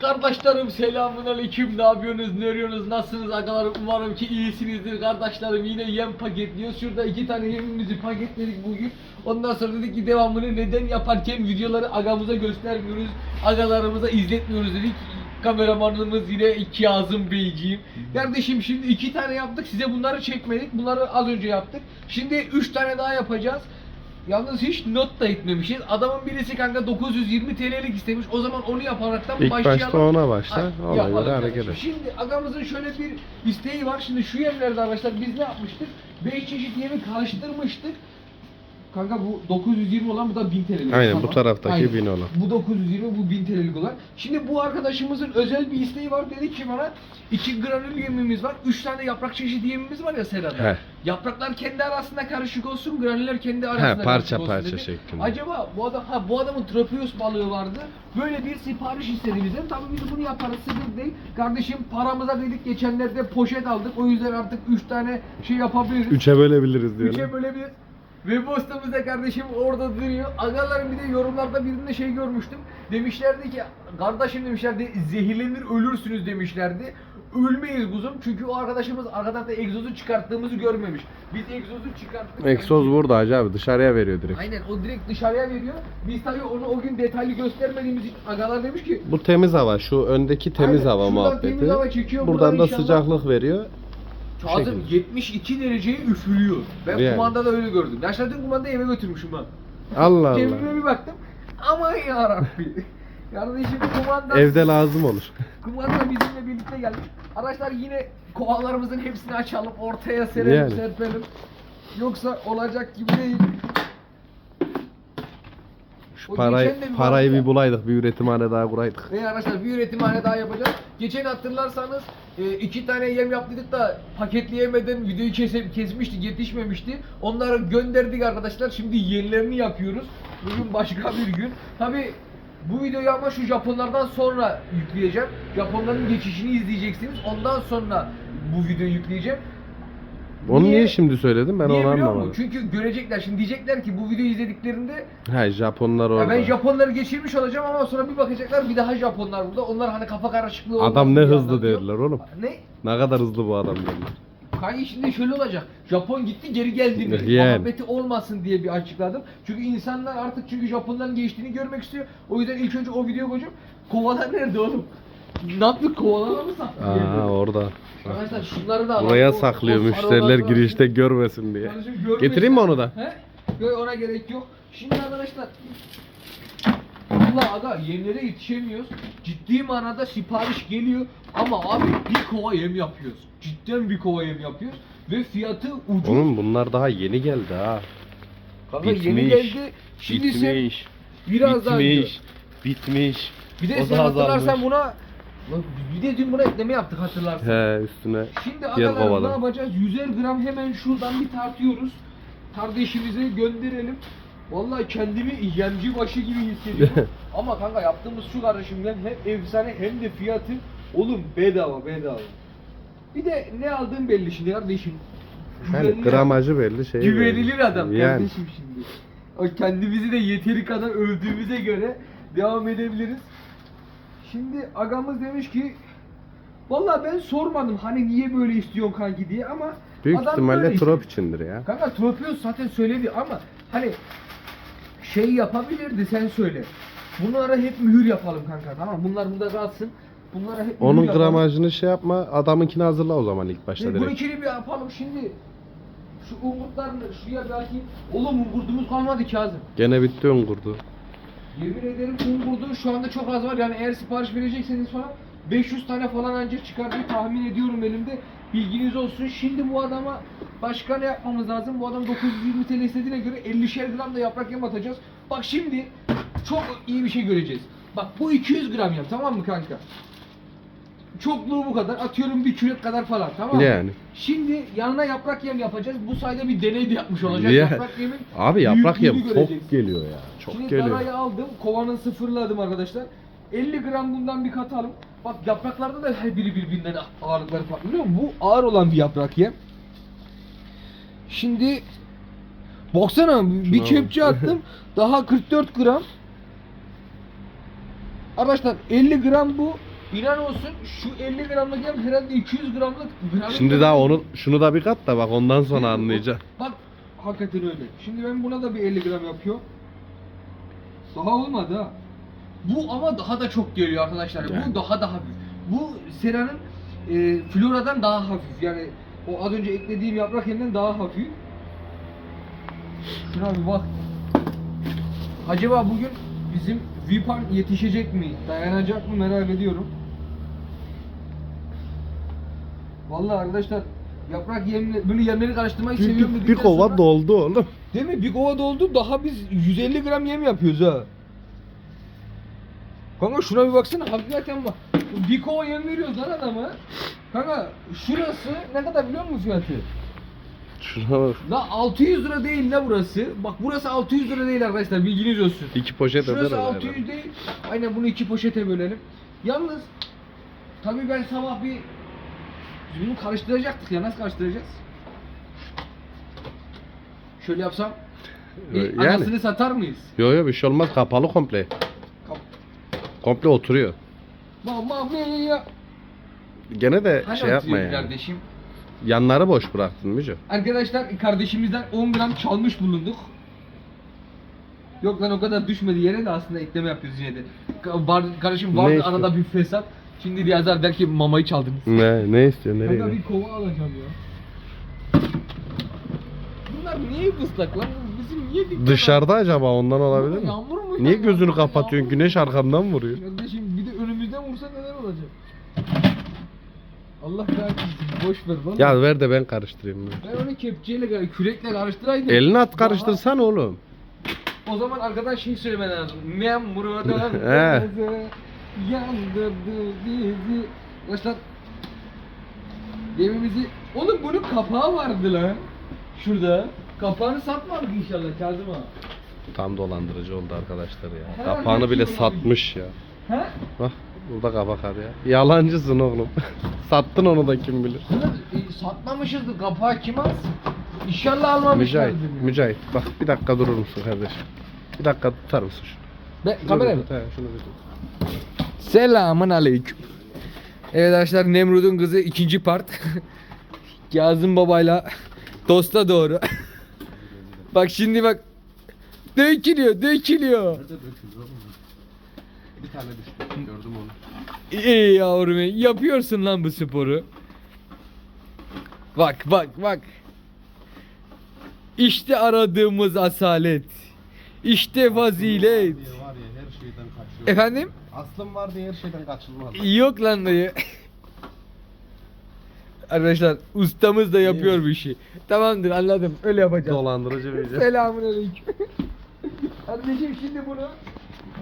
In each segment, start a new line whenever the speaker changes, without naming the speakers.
Kardeşlerim selamun aleyküm. Ne yapıyorsunuz? Ne arıyorsunuz? Nasılsınız agalarım? Umarım ki iyisinizdir. Kardeşlerim yine yem paketliyoruz. Şurada iki tane yemimizi paketledik bugün. Ondan sonra dedik ki devamını neden yaparken videoları agamıza göstermiyoruz. Agalarımıza izletmiyoruz dedik. Kameramanımız yine Kazım Beyciğim. Kardeşim şimdi iki tane yaptık. Size bunları çekmedik. Bunları az önce yaptık. Şimdi üç tane daha yapacağız. Yalnız hiç not da etmemişiz. Adamın birisi kanka 920 TL'lik istemiş. O zaman onu yaparaktan
İlk
başlayalım.
başta ona başla,
Ay,
ona
yapalım
göre hareket et.
Şimdi agamızın şöyle bir isteği var. Şimdi şu yemlerde arkadaşlar biz ne yapmıştık? 5 çeşit yemi karıştırmıştık. Kanka bu 920 olan bu da 1000 TL'lik.
Aynen, bu taraftaki
Aynen.
1000 olan.
Bu 920 bu 1000 TL'lik olan. Şimdi bu arkadaşımızın özel bir isteği var. Dedi ki bana 2 granül yemimiz var. 3 tane yaprak çeşidi yemimiz var ya serada.
He.
Yapraklar kendi arasında karışık olsun, granüller kendi arasında
He, parça
karışık olsun
parça
dedi.
şeklinde.
Acaba bu adam ha bu adamın tropius balığı vardı. Böyle bir sipariş istedi bizden. Tabii biz bunu yaparız sıkıntı değil. Kardeşim paramıza dedik geçenlerde poşet aldık. O yüzden artık 3 tane şey yapabiliriz.
Üçe bölebiliriz diyor.
Üçe böyle bir Web postamız da kardeşim orada duruyor. Agaların bir de yorumlarda birinde şey görmüştüm. Demişlerdi ki kardeşim demişlerdi zehirlenir ölürsünüz demişlerdi. Ölmeyiz kuzum çünkü o arkadaşımız arkadan da egzozu çıkarttığımızı görmemiş. Biz egzozu çıkarttık.
Egzoz burada hacı abi dışarıya veriyor direkt.
Aynen o direkt dışarıya veriyor. Biz tabii onu o gün detaylı göstermediğimiz için agalar demiş ki
Bu temiz hava şu öndeki temiz
Aynen,
hava
şuradan
muhabbeti.
temiz hava çekiyor,
Buradan
buradan
da
inşallah-
sıcaklık veriyor.
Kazım
şekilde.
72 dereceyi üflüyor. Ben
Yani.
kumandada öyle gördüm. Yaşladığım kumandayı eve götürmüşüm ha.
Allah
Cebime
Allah.
bir baktım. Aman yarabbi. Kardeşim kumanda,
Evde lazım olur.
kumanda bizimle birlikte gelmiş. Arkadaşlar yine kovalarımızın hepsini açalım. Ortaya serelim
Yani.
serpelim. Yoksa olacak gibi değil. O
parayı,
geçen de bir
parayı
vardı.
bir bulaydık bir üretimhane daha kuraydık.
Ve arkadaşlar bir üretimhane daha yapacağız. Geçen hatırlarsanız e, iki tane yem yaptık da paketleyemeden videoyu kese, kesmiştik, yetişmemişti. Onları gönderdik arkadaşlar. Şimdi yenilerini yapıyoruz. Bugün başka bir gün. Tabi bu videoyu ama şu Japonlardan sonra yükleyeceğim. Japonların geçişini izleyeceksiniz. Ondan sonra bu videoyu yükleyeceğim.
Onu niye, şimdi söyledin ben
Niye
onu
biliyor
anlamadım.
musun? Çünkü görecekler. Şimdi diyecekler ki bu videoyu izlediklerinde
He Japonlar
ya
orada.
ben Japonları geçirmiş olacağım ama sonra bir bakacaklar bir daha Japonlar burada. Onlar hani kafa karışıklığı olmasın
Adam ne
diye
hızlı
anlatıyor.
dediler oğlum.
Ne?
Ne kadar hızlı bu adam dediler.
Kanka şimdi şöyle olacak. Japon gitti geri geldi mi?
Yani.
Muhabbeti olmasın diye bir açıkladım. Çünkü insanlar artık çünkü Japonların geçtiğini görmek istiyor. O yüzden ilk önce o videoyu koyacağım. Kovalar nerede oğlum? Ne yaptık kovalara mı saklı?
Aa orada.
Arkadaşlar şunları da alalım.
Buraya saklıyor müşteriler girişte görmesin diye. Getireyim mi onu da?
He? Yok ona gerek yok. Şimdi arkadaşlar Allah aga yemlere yetişemiyoruz. Ciddi manada sipariş geliyor ama abi bir kova yem yapıyoruz. Cidden bir kova yem yapıyoruz ve fiyatı ucuz.
Oğlum bunlar daha yeni geldi ha.
Kanka yeni
bitmiş.
geldi. Şimdi sen
bitmiş.
biraz daha
bitmiş. Bitmiş.
bir de
O
sen hatırlarsan buna Lan bir de dün buna ekleme yaptık hatırlarsan.
He üstüne.
Şimdi
Diğer
ne yapacağız? 100'er gram hemen şuradan bir tartıyoruz. Kardeşimize gönderelim. Vallahi kendimi yemci başı gibi hissediyorum. Ama kanka yaptığımız şu kardeşim hem efsane hem de fiyatı oğlum bedava bedava. Bir de ne aldığım belli şimdi kardeşim.
Yani
Güvenilir-
gramajı belli şey.
Güvenilir
belli.
adam
Yani.
kardeşim şimdi. O kendimizi de yeteri kadar övdüğümüze göre devam edebiliriz. Şimdi agamız demiş ki Vallahi ben sormadım hani niye böyle istiyorsun kanki diye ama
Büyük
adam
ihtimalle
böyle
trop içindir ya.
Kanka Tropius zaten söyledi ama hani şey yapabilirdi sen söyle. Bunlara hep mühür yapalım kanka tamam Bunlar burada kalsın. Bunlara hep
Onun
mühür yapalım.
gramajını şey yapma, adamınkini hazırla o zaman ilk başta
Ne,
direkt.
Bununkini bir yapalım şimdi. Şu umutlarını şuraya atayım. Oğlum umurdumuz kalmadı Kazım.
Gene bitti ön kurdu.
Yemin ederim umurdu şu anda çok az var yani eğer sipariş verecekseniz falan 500 tane falan ancak çıkar diye tahmin ediyorum elimde. Bilginiz olsun. Şimdi bu adama başka ne yapmamız lazım? Bu adam 920 TL istediğine göre 50'şer gram da yaprak yem atacağız. Bak şimdi çok iyi bir şey göreceğiz. Bak bu 200 gram yap tamam mı kanka? Çokluğu bu kadar. Atıyorum bir kürek kadar falan tamam mı?
Yani.
Şimdi yanına yaprak yem yapacağız. Bu sayede bir deney de yapmış olacağız.
Ya.
Yaprak yemin
Abi yaprak yem çok geliyor ya. Çok
Şimdi
geliyor.
darayı aldım, kovanın sıfırladım arkadaşlar. 50 gram bundan bir katalım. Bak yapraklarda da her biri birbirinden ağırlıkları farklı biliyor musun? Bu ağır olan bir yaprak yem. Şimdi baksana bir kepçe attım. daha 44 gram. Arkadaşlar 50 gram bu, İnan olsun şu 50 gramlık yem herhalde 200 gramlık. gramlık
Şimdi daha onu şunu da bir kat da bak ondan sonra anlayacaksın.
Bak hakikaten öyle. Şimdi ben buna da bir 50 gram yapıyor. Daha olmadı ha. Bu ama daha da çok geliyor arkadaşlar.
Yani.
Bu daha da hafif. Bu seranın e, floradan daha hafif. Yani o az önce eklediğim yaprak yeminden daha hafif. Şuna bir bak. Acaba bugün bizim Vipan yetişecek mi? Dayanacak mı merak ediyorum. Vallahi arkadaşlar yaprak yemle böyle yemleri karıştırmayı seviyorum
Bir, bir kova
sonra-
doldu oğlum.
Değil mi? Bir kova doldu daha biz 150 gram yem yapıyoruz ha. Kanka şuna bir baksana hakikaten bak. Bir kova yem veriyoruz lan adama. Kanka şurası ne kadar biliyor musun fiyatı?
Şuna bak.
La 600 lira değil la burası. Bak burası 600 lira değil arkadaşlar bilginiz olsun.
İki poşet
Şurası
herhalde.
600 değil. Aynen bunu iki poşete bölelim. Yalnız tabii ben sabah bir biz bunu karıştıracaktık ya nasıl karıştıracağız? Şöyle yapsam e,
Yani.
anasını satar mıyız?
Yo yo bir şey olmaz kapalı komple.
Kap-
Komple oturuyor.
Mamma mia.
Gene de
Hani
şey yapma yani.
kardeşim.
Yanları boş bıraktın Müce.
Arkadaşlar kardeşimizden 10 gram çalmış bulunduk. Yok lan o kadar düşmedi yere de aslında ekleme yapıyoruz yine de. Var, kardeşim vardı arada bir fesat. Şimdi de yazar der ki mamayı çaldınız.
Ne ne istiyor nereye?
Kanka bir kova alacağım ya. Bunlar niye ıslak lan? Bizim niye dikkat
Dışarıda acaba ondan olabilir mi?
yağmur mu?
Niye gözünü kapatıyorsun? Güneş arkamdan vuruyor.
Kardeşim bir de önümüzden vursa neler olacak? Allah kahretsin boş ver lan.
Ya ver de ben karıştırayım.
Ben onu kepçeyle, kürekle karıştıraydım.
Elini at karıştırsan oğlum.
O zaman arkadan şey söylemen lazım. Memurdan
He.
Yandırdı bizi. Arkadaşlar gemimizi... Oğlum bunun kapağı vardı lan. Şurada. Kapağını satmadık inşallah Kazım ağa.
Tam dolandırıcı oldu arkadaşlar ya.
Herhalde
Kapağını bile
kim
satmış ya.
He?
Bak burada kapak var ya. Yalancısın oğlum. Sattın onu da kim bilir.
E, satmamışızdır kapağı kim alsın? İnşallah almamışlar.
Mücahit, Mücahit. Bak bir dakika durur musun kardeşim? Bir dakika tutar mısın şunu?
Ben,
Şunu
kamera
bir
mı?
tut, he, şunu bir tut.
Selamun aleyküm. Evet arkadaşlar Nemrut'un kızı ikinci part. Kazım babayla dosta doğru. bak şimdi bak. Dökülüyor, dökülüyor.
Bir tane düştü. Gördüm onu.
İyi yavrum, yapıyorsun lan bu sporu. Bak, bak, bak. İşte aradığımız asalet. İşte fazilet.
Var ya her şeyden kaçıyor.
Efendim?
Aslım var diye her şeyden kaçılmaz.
Yok lan dayı. Arkadaşlar ustamız da yapıyor bu işi. Tamamdır anladım. Öyle yapacağız.
Dolandırıcı bir
Selamun aleyküm. Kardeşim şimdi bunu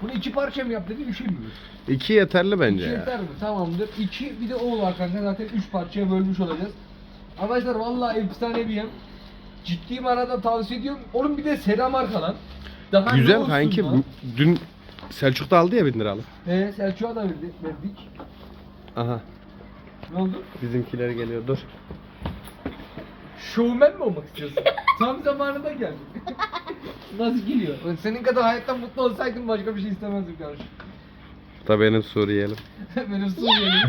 bunu iki parça mı yap dedi üşemiyoruz.
İki yeterli bence
İki
ya.
yeter mi? Tamamdır. İki bir de o var kanka zaten üç parçaya bölmüş olacağız. Arkadaşlar vallahi efsane bir yem. Ciddi manada tavsiye ediyorum. Onun bir de selam arka lan. Daha ne
Güzel
olsun
kanki.
lan?
Dün Selçuk da aldı ya bin liralık.
He Selçuk'a da verdik. verdik.
Aha.
Ne oldu?
Bizimkiler geliyor dur.
Showman mi olmak istiyorsun? Tam zamanında geldin. Nasıl geliyor? Senin kadar hayattan mutlu olsaydım başka bir şey istemezdim kardeşim.
Da benim Suriyeli.
Benim Suriyeli.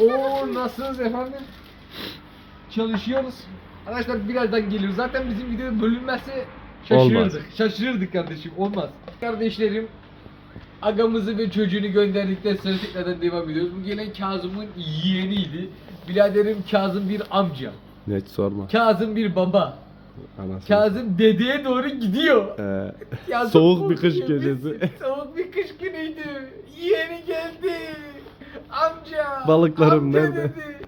Oo nasılsınız efendim? Çalışıyoruz. Arkadaşlar birazdan geliyoruz. Zaten bizim video bölünmezse şaşırırdık.
Olmaz.
Şaşırırdık kardeşim. Olmaz. Kardeşlerim agamızı ve çocuğunu gönderdikten sonra tekrardan devam ediyoruz. Bu gelen Kazım'ın yeğeniydi. Biraderim Kazım bir amca.
Hiç sorma.
Kazım bir baba.
Anasını.
Kazım dedeye doğru gidiyor.
Ee,
Kazım
soğuk bir kış gecesi.
Soğuk bir kış günüydü. Yeğeni geldi. Amca.
Balıklarım
amca
nerede?
Dedi.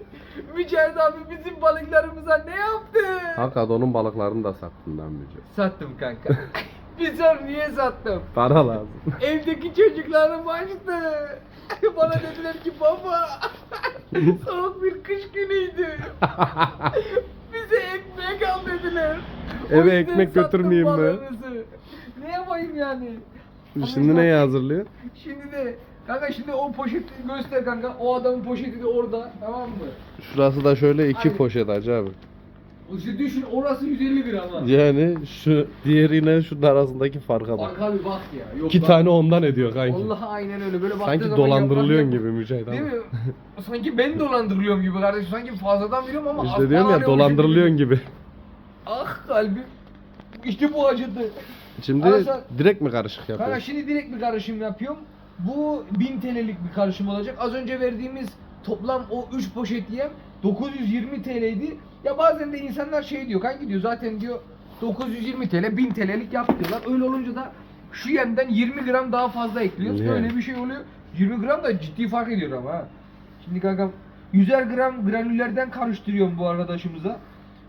Mücahit abi bizim balıklarımıza ne yaptı?
Hakikaten onun balıklarını da sattın lan Müce.
Sattım kanka. bir sor niye sattım?
Para lazım.
Evdeki çocuklarım açtı. Bana dediler ki baba soğuk bir kış günüydü. Bize ekmek al dediler. O
Eve
yüzden
ekmek
sattım
götürmeyeyim mi?
Ne yapayım yani?
Şimdi neyi hazırlıyor?
Şimdi de kanka şimdi o poşeti göster kanka. O adamın poşeti de orada tamam mı?
Şurası da şöyle iki
Aynen.
poşet acı abi.
İşte düşün orası 150 gram ha.
Yani şu diğeriyle şunun arasındaki farka bak.
Bak abi bak ya. Yok
İki
bak.
tane ondan ediyor kanki.
Vallahi aynen öyle. Böyle
Sanki
zaman
dolandırılıyorsun gibi Mücahit
Değil
abi.
mi? Sanki ben dolandırılıyorum gibi kardeşim. Sanki fazladan veriyorum ama
İşte diyorum ya dolandırılıyorsun gibi.
Ah kalbim. İşte bu acıdı.
Şimdi
Arkadaşlar-
direkt mi karışık
Kanka
yapıyorsun?
şimdi direkt bir karışım yapıyorum. Bu 1000 TL'lik bir karışım olacak. Az önce verdiğimiz toplam o 3 poşet yem 920 TL'ydi. Ya bazen de insanlar şey diyor kanki diyor zaten diyor 920 TL 1000 TL'lik yap diyorlar. Öyle olunca da şu yemden 20 gram daha fazla ekliyoruz.
Yani.
Öyle bir şey oluyor. 20 gram da ciddi fark ediyor ama ha. Şimdi kankam 100'er gram granüllerden karıştırıyorum bu arkadaşımıza.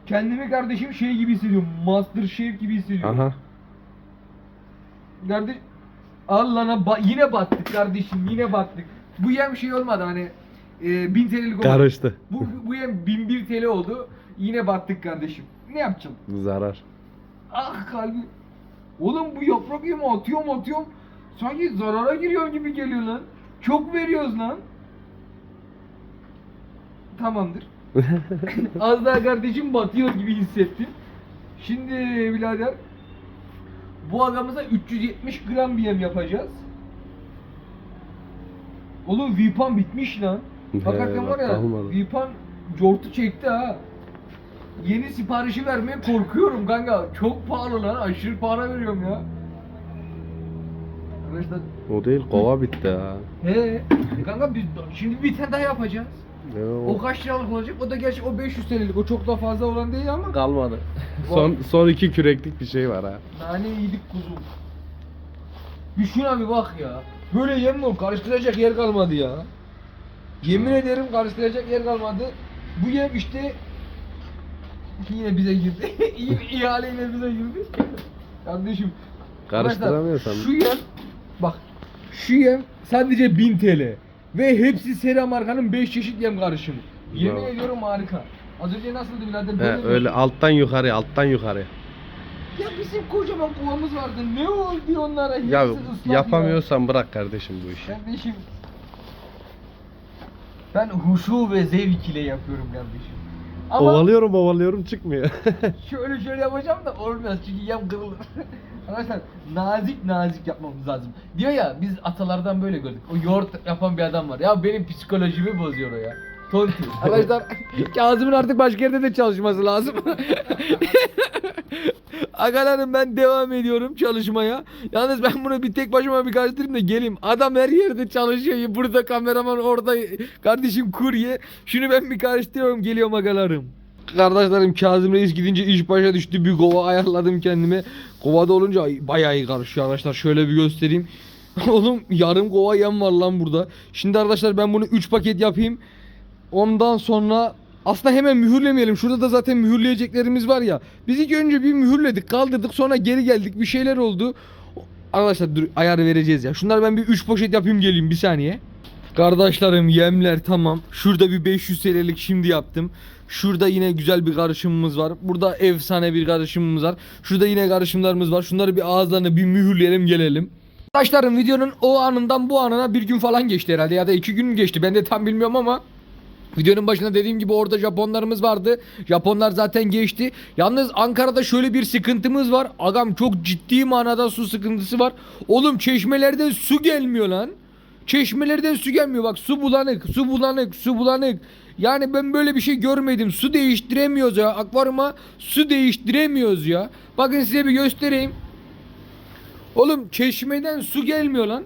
Kendimi kardeşim şey gibi hissediyorum. Master Chef gibi hissediyorum.
Aha.
Kardeş Allah'ına ba- yine battık kardeşim yine battık. Bu yem şey olmadı hani e, 1000 TL'lik olmadı.
Karıştı.
Bu, bu yem 1001 TL oldu. Yine battık kardeşim. Ne yapacağım?
Zarar.
Ah kalbim. Oğlum bu yaprak yemi atıyorum atıyorum. Sanki zarara giriyor gibi geliyor lan. Çok veriyoruz lan. Tamamdır. Az daha kardeşim batıyor gibi hissettim. Şimdi birader bu adamıza 370 gram bir yem yapacağız. Oğlum Vipan bitmiş lan. Hakikaten var ya
kalmadı.
Vipan cortu çekti ha. Yeni siparişi vermeye korkuyorum kanka. Çok pahalı lan. Aşırı para veriyorum ya. Arkadaşlar
O değil kova bitti ha.
he e kanka biz şimdi bir tane daha yapacağız.
Ne
O
o?
kaç liralık olacak? O da gerçi o 500 TL'lik. O çok da fazla olan değil ama.
Kalmadı. Son son iki küreklik bir şey var ha.
Nane yedik kuzum. Düşün abi bak ya. Böyle yem mi olur? Karıştıracak yer kalmadı ya. Yemin ederim karıştıracak yer kalmadı. Bu yem işte yine bize girdi. İyi ihale yine bize girdi. Kardeşim.
Karıştıramıyorsan.
Şu yem bak şu yem sadece 1000 TL. Ve hepsi Sera markanın 5 çeşit yem karışımı. Yemin
Bravo.
ediyorum harika. Az önce nasıldı birader?
He, öyle alttan yukarı alttan yukarı.
Ya bizim kocaman kovamız vardı. Ne oldu onlara? Hepsi
Ya
ıslak
yapamıyorsan bırak kardeşim bu işi.
Ya. Kardeşim. Ben huşu ve zevk ile yapıyorum kardeşim. Ama
Ovalıyorum ovalıyorum çıkmıyor.
şöyle şöyle yapacağım da olmaz çünkü yem kırılır. Arkadaşlar nazik nazik yapmamız lazım. Diyor ya biz atalardan böyle gördük. O yoğurt yapan bir adam var. Ya benim psikolojimi bozuyor o ya. Tonti. Arkadaşlar Kazım'ın artık başka yerde de çalışması lazım. Agalarım ben devam ediyorum çalışmaya. Yalnız ben bunu bir tek başıma bir karıştırayım da geleyim. Adam her yerde çalışıyor. Burada kameraman orada kardeşim kurye. Şunu ben bir karıştırıyorum geliyorum agalarım. Kardeşlerim Kazım Reis gidince iş başa düştü. Bir kova ayarladım kendime. Kovada olunca ay- bayağı iyi karışıyor arkadaşlar. Şöyle bir göstereyim. Oğlum yarım kova yem var lan burada. Şimdi arkadaşlar ben bunu 3 paket yapayım. Ondan sonra aslında hemen mühürlemeyelim. Şurada da zaten mühürleyeceklerimiz var ya. Biz ilk önce bir mühürledik, kaldırdık. Sonra geri geldik. Bir şeyler oldu. Arkadaşlar dur ayar vereceğiz ya. Şunları ben bir 3 poşet yapayım geleyim bir saniye. Kardeşlerim yemler tamam. Şurada bir 500 TL'lik şimdi yaptım. Şurada yine güzel bir karışımımız var. Burada efsane bir karışımımız var. Şurada yine karışımlarımız var. Şunları bir ağızlarına bir mühürleyelim gelelim. Arkadaşlarım videonun o anından bu anına bir gün falan geçti herhalde ya da iki gün geçti ben de tam bilmiyorum ama Videonun başında dediğim gibi orada Japonlarımız vardı. Japonlar zaten geçti. Yalnız Ankara'da şöyle bir sıkıntımız var. Agam çok ciddi manada su sıkıntısı var. Oğlum çeşmelerden su gelmiyor lan. Çeşmelerden su gelmiyor. Bak su bulanık, su bulanık, su bulanık. Yani ben böyle bir şey görmedim. Su değiştiremiyoruz ya. Akvaryuma su değiştiremiyoruz ya. Bakın size bir göstereyim. Oğlum çeşmeden su gelmiyor lan.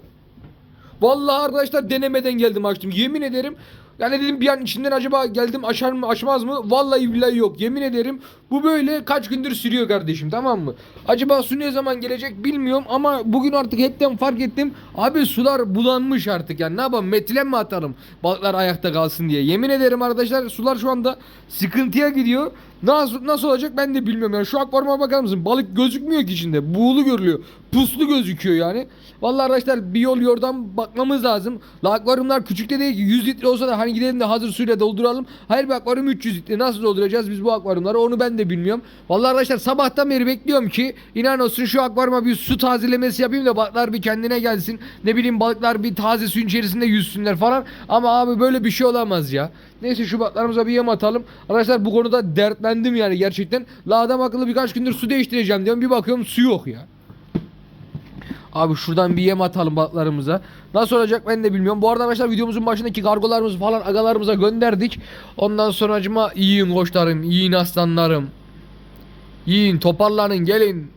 Vallahi arkadaşlar denemeden geldim açtım. Yemin ederim. Yani dedim bir an içinden acaba geldim açar mı açmaz mı? Vallahi billahi yok. Yemin ederim bu böyle kaç gündür sürüyor kardeşim tamam mı? Acaba su ne zaman gelecek bilmiyorum ama bugün artık hepten fark ettim. Abi sular bulanmış artık yani ne yapalım metilen mi atalım balıklar ayakta kalsın diye. Yemin ederim arkadaşlar sular şu anda sıkıntıya gidiyor. Nasıl, nasıl olacak ben de bilmiyorum yani şu akvaryuma bakar mısın balık gözükmüyor ki içinde buğulu görülüyor puslu gözüküyor yani. Vallahi arkadaşlar bir yol yordan bakmamız lazım. La akvaryumlar küçük de değil ki 100 litre olsa da hani gidelim de hazır suyla dolduralım. Hayır bir akvaryum 300 litre nasıl dolduracağız biz bu akvaryumları onu ben de bilmiyorum. Vallahi arkadaşlar sabahtan beri bekliyorum ki inan olsun şu akvaryuma bir su tazelemesi yapayım da balıklar bir kendine gelsin. Ne bileyim balıklar bir taze suyun içerisinde yüzsünler falan. Ama abi böyle bir şey olamaz ya. Neyse şu balıklarımıza bir yem atalım. Arkadaşlar bu konuda dertlendim yani gerçekten. La adam akıllı birkaç gündür su değiştireceğim diyorum. Bir bakıyorum su yok ya. Abi şuradan bir yem atalım balıklarımıza. Nasıl olacak ben de bilmiyorum. Bu arada arkadaşlar videomuzun başındaki kargolarımızı falan agalarımıza gönderdik. Ondan sonra acıma yiyin koçlarım, yiyin aslanlarım. Yiyin, toparlanın, gelin.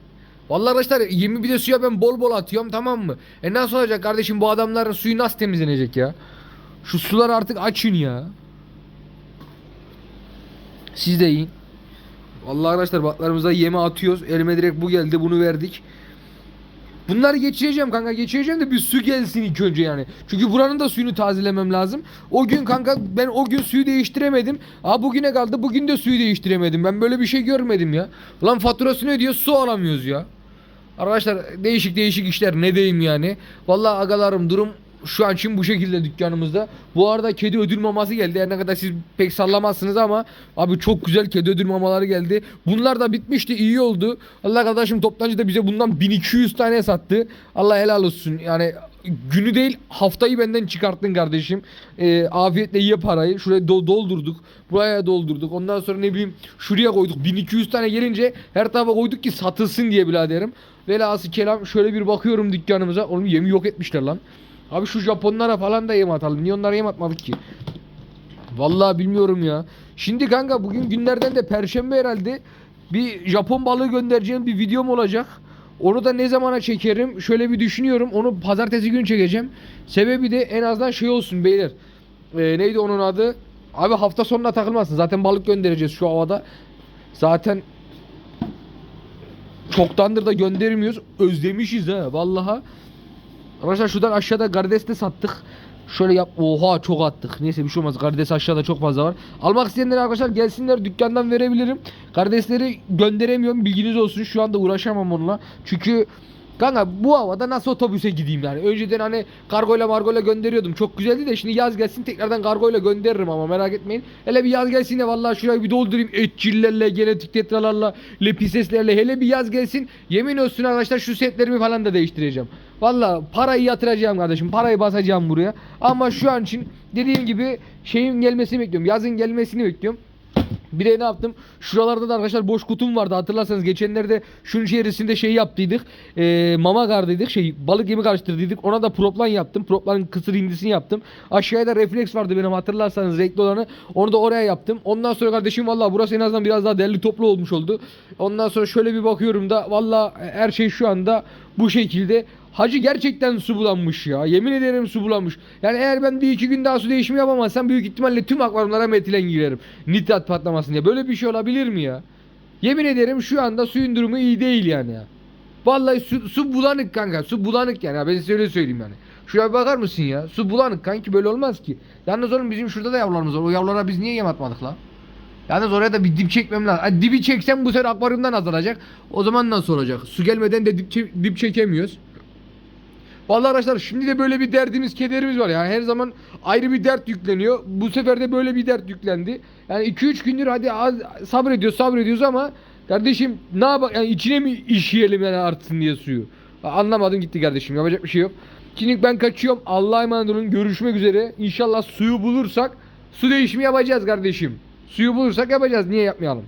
Vallahi arkadaşlar yemi bir de suya ben bol bol atıyorum tamam mı? E nasıl olacak kardeşim bu adamların suyu nasıl temizlenecek ya? Şu suları artık açın ya. Siz de yiyin. Vallahi arkadaşlar balıklarımıza yeme atıyoruz. Elime direkt bu geldi bunu verdik. Bunları geçireceğim kanka geçireceğim de bir su gelsin ilk önce yani. Çünkü buranın da suyunu tazelemem lazım. O gün kanka ben o gün suyu değiştiremedim. Aa bugüne kaldı bugün de suyu değiştiremedim. Ben böyle bir şey görmedim ya. Lan faturasını ödüyor su alamıyoruz ya. Arkadaşlar değişik değişik işler ne diyeyim yani. Vallahi agalarım durum şu an için bu şekilde dükkanımızda. Bu arada kedi ödül maması geldi. Her ne kadar siz pek sallamazsınız ama abi çok güzel kedi ödül mamaları geldi. Bunlar da bitmişti iyi oldu. Allah kardeşim toptancı da bize bundan 1200 tane sattı. Allah helal olsun. Yani günü değil haftayı benden çıkarttın kardeşim. Ee, afiyetle ye parayı. Şuraya do- doldurduk. Buraya doldurduk. Ondan sonra ne bileyim şuraya koyduk. 1200 tane gelince her tarafa koyduk ki satılsın diye biraderim. Velhası kelam şöyle bir bakıyorum dükkanımıza. Oğlum yemi yok etmişler lan. Abi şu Japonlara falan da yem atalım. Niye onlara yem atmadık ki? Vallahi bilmiyorum ya. Şimdi kanka bugün günlerden de perşembe herhalde bir Japon balığı göndereceğim bir videom olacak. Onu da ne zamana çekerim? Şöyle bir düşünüyorum. Onu pazartesi günü çekeceğim. Sebebi de en azından şey olsun beyler. Ee, neydi onun adı? Abi hafta sonuna takılmasın. Zaten balık göndereceğiz şu havada. Zaten çoktandır da göndermiyoruz. Özlemişiz ha vallaha. Arkadaşlar şuradan aşağıda karides de sattık. Şöyle yap. Oha çok attık. Neyse bir şey olmaz. Karides aşağıda çok fazla var. Almak isteyenler arkadaşlar gelsinler dükkandan verebilirim. Karidesleri gönderemiyorum. Bilginiz olsun. Şu anda uğraşamam onunla. Çünkü Kanka bu havada nasıl otobüse gideyim yani? Önceden hani kargoyla margoyla gönderiyordum. Çok güzeldi de şimdi yaz gelsin tekrardan kargoyla gönderirim ama merak etmeyin. Hele bir yaz gelsin de vallahi şurayı bir doldurayım. Etçillerle, genetik tetralarla, lepiseslerle. Hele bir yaz gelsin. Yemin olsun arkadaşlar şu setlerimi falan da değiştireceğim. Vallahi parayı yatıracağım kardeşim. Parayı basacağım buraya. Ama şu an için dediğim gibi şeyin gelmesini bekliyorum. Yazın gelmesini bekliyorum. Bir de ne yaptım? Şuralarda da arkadaşlar boş kutum vardı. Hatırlarsanız geçenlerde şunun içerisinde şey yaptıydık. Ee, mama kardıydık. Şey balık yemi karıştırdıydık. Ona da proplan yaptım. Proplanın kısır hindisini yaptım. Aşağıya da refleks vardı benim hatırlarsanız renkli olanı. Onu da oraya yaptım. Ondan sonra kardeşim vallahi burası en azından biraz daha derli toplu olmuş oldu. Ondan sonra şöyle bir bakıyorum da vallahi her şey şu anda bu şekilde. Hacı gerçekten su bulanmış ya. Yemin ederim su bulanmış. Yani eğer ben bir iki gün daha su değişimi yapamazsam büyük ihtimalle tüm akvaryumlara metilen girerim. Nitrat patlamasın diye. Böyle bir şey olabilir mi ya? Yemin ederim şu anda suyun durumu iyi değil yani ya. Vallahi su, su bulanık kanka. Su bulanık yani. Ya Ben size öyle söyleyeyim yani. Şuraya bakar mısın ya? Su bulanık kanki böyle olmaz ki. Yalnız oğlum bizim şurada da yavrularımız var. O yavrulara biz niye yem atmadık la? Yalnız oraya da bir dip çekmem lazım. Hani dibi çeksem bu sefer akvaryumdan azalacak. O zaman nasıl olacak? Su gelmeden de dip, çe- dip çekemiyoruz. Vallahi arkadaşlar şimdi de böyle bir derdimiz, kederimiz var. Yani her zaman ayrı bir dert yükleniyor. Bu sefer de böyle bir dert yüklendi. Yani 2-3 gündür hadi az sabrediyoruz, sabrediyoruz ama kardeşim ne yapalım? Yani içine mi işeyelim yani artsın diye suyu? Anlamadım gitti kardeşim. Yapacak bir şey yok. Şimdi ben kaçıyorum. Allah'a emanet olun. Görüşmek üzere. İnşallah suyu bulursak su değişimi yapacağız kardeşim. Suyu bulursak yapacağız. Niye yapmayalım?